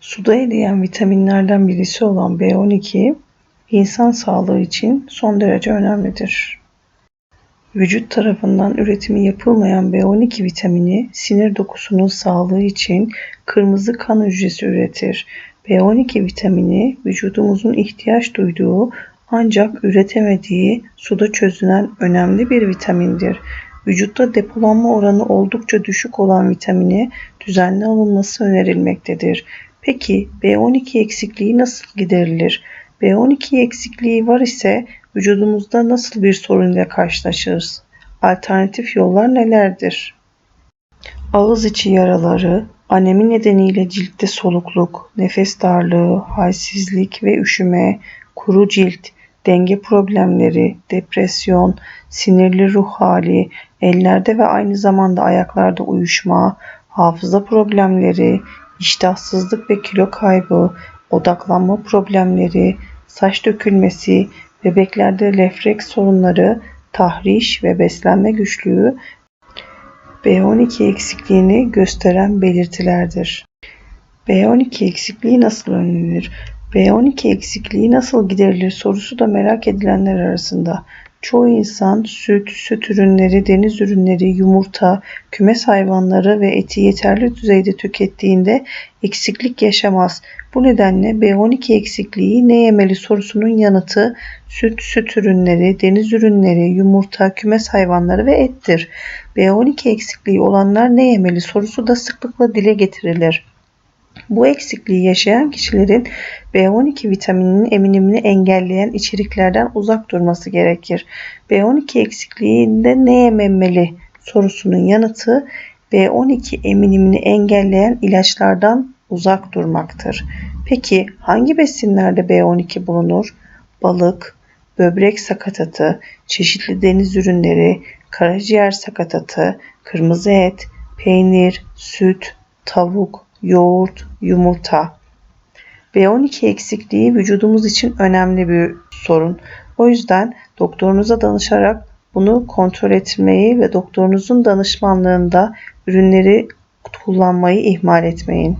Suda eriyen vitaminlerden birisi olan B12, insan sağlığı için son derece önemlidir. Vücut tarafından üretimi yapılmayan B12 vitamini sinir dokusunun sağlığı için kırmızı kan hücresi üretir. B12 vitamini vücudumuzun ihtiyaç duyduğu ancak üretemediği suda çözünen önemli bir vitamindir. Vücutta depolanma oranı oldukça düşük olan vitamini düzenli alınması önerilmektedir. Peki B12 eksikliği nasıl giderilir? B12 eksikliği var ise vücudumuzda nasıl bir sorun ile karşılaşırız? Alternatif yollar nelerdir? Ağız içi yaraları, anemi nedeniyle ciltte solukluk, nefes darlığı, halsizlik ve üşüme, kuru cilt, denge problemleri, depresyon, sinirli ruh hali, ellerde ve aynı zamanda ayaklarda uyuşma, hafıza problemleri, iştahsızlık ve kilo kaybı, odaklanma problemleri, saç dökülmesi, bebeklerde refleks sorunları, tahriş ve beslenme güçlüğü B12 eksikliğini gösteren belirtilerdir. B12 eksikliği nasıl önlenir? B12 eksikliği nasıl giderilir sorusu da merak edilenler arasında. Çoğu insan süt, süt ürünleri, deniz ürünleri, yumurta, kümes hayvanları ve eti yeterli düzeyde tükettiğinde eksiklik yaşamaz. Bu nedenle B12 eksikliği ne yemeli sorusunun yanıtı süt, süt ürünleri, deniz ürünleri, yumurta, kümes hayvanları ve ettir. B12 eksikliği olanlar ne yemeli sorusu da sıklıkla dile getirilir. Bu eksikliği yaşayan kişilerin B12 vitamininin eminimini engelleyen içeriklerden uzak durması gerekir. B12 eksikliğinde ne yememeli sorusunun yanıtı B12 eminimini engelleyen ilaçlardan uzak durmaktır. Peki hangi besinlerde B12 bulunur? Balık, böbrek sakatatı, çeşitli deniz ürünleri, karaciğer sakatatı, kırmızı et, peynir, süt, tavuk, yoğurt, yumurta. B12 eksikliği vücudumuz için önemli bir sorun. O yüzden doktorunuza danışarak bunu kontrol etmeyi ve doktorunuzun danışmanlığında ürünleri kullanmayı ihmal etmeyin.